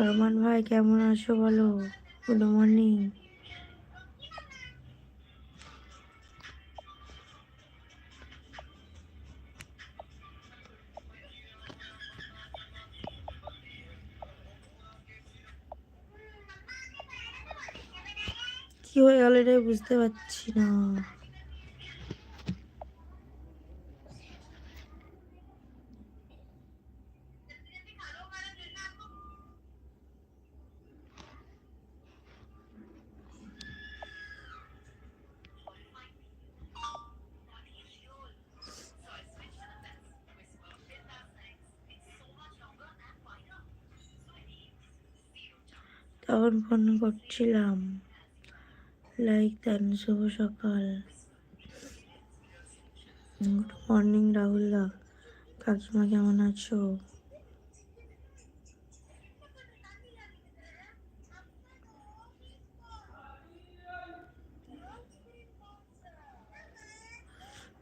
রমান ভাই কেমন আছো বলো? গুড মর্নিং কি হয়ে গেল এটাই বুঝতে পারছি না। তখন ফোন করছিলাম। লাইক দেন, শুভ সকাল। গুড মর্নিং রাহুল দা কাকিমা, কেমন আছো?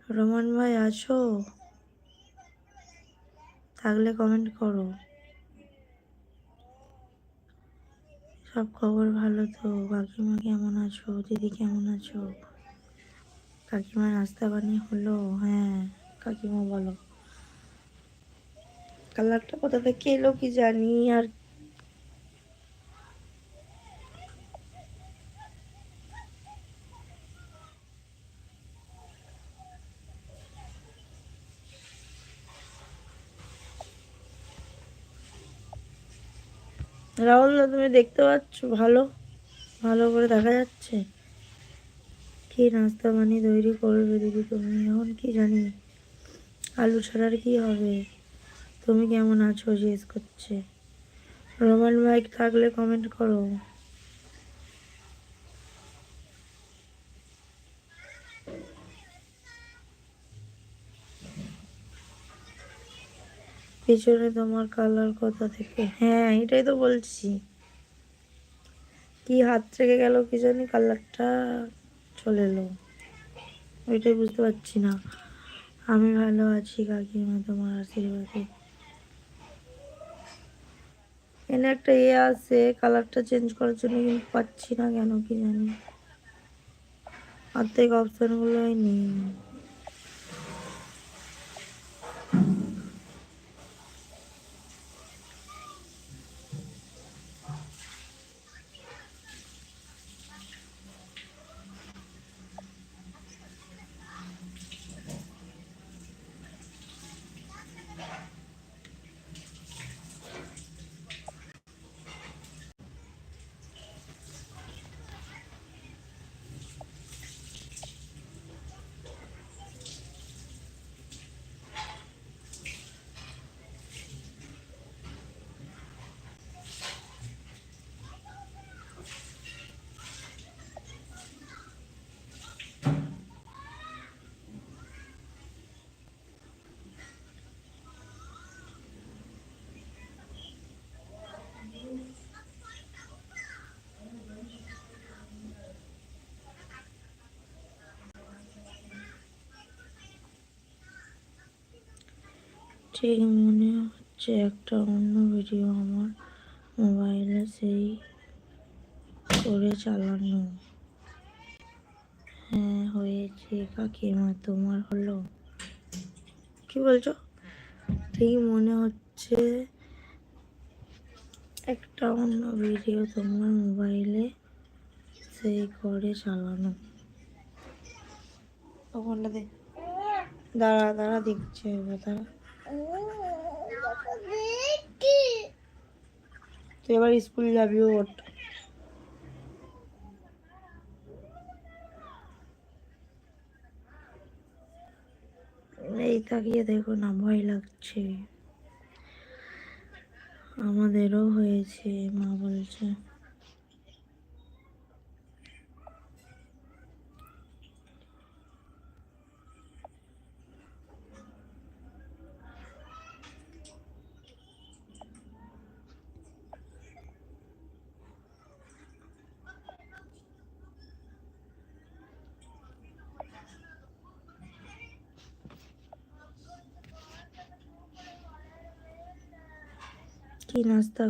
রোমান ভাই, আছো? থাকলে কমেন্ট করো। সব খবর ভালো তো? কাকিমা কেমন আছো? দিদি কেমন আছো? কাকিমা নাস্তা বানিয়ে হলো? হ্যাঁ কাকিমা বলো। কালারটা কোথা থেকে এলো কি জানি? আর রাহুল দা তুমি দেখতে পাচ্ছ? ভালো। ভালো করে দেখা যাচ্ছে। কি নাস্তা পানি তৈরি করবে দিদি তুমি? এখন কি জানি? আলু ছাড়ার কি হবে? তুমি কেমন আছো? জিজ্ঞেস করছে। রোমান ভাই, থাকলে কমেন্ট করো। পিছনে তোমার কালার কোথা থেকে। হ্যাঁ এটাই তো বলছি। কি হাত থেকে গেল কি জানি, কালারটা চলে এলো। ওইটাই বুঝতে পারছি না। আমি ভালো আছি কাকিমা তোমার আশীর্বাদে। এনে একটা ইয়ে আছে, কালারটা চেঞ্জ করার জন্য কিন্তু পাচ্ছি না কেন কি জানি। অর্ধেক অপশানগুলোই নেই। ঠিক মনে হচ্ছে একটা অন্য ভিডিও আমার মোবাইলে সেই করে চালানো। হ্যাঁ হয়েছে। কাকিমা, তোমার হলো? কি বলছো? ঠিক মনে হচ্ছে একটা অন্য ভিডিও তোমার মোবাইলে সেই করে চালানো। দাঁড়া দাঁড়া, দেখছে এবার তুই এবার স্কুল যাবি ওট এই তাকিয়ে দেখো না, ভয় লাগছে। আমাদেরও হয়েছে, মা বলছে। কি নাস্তা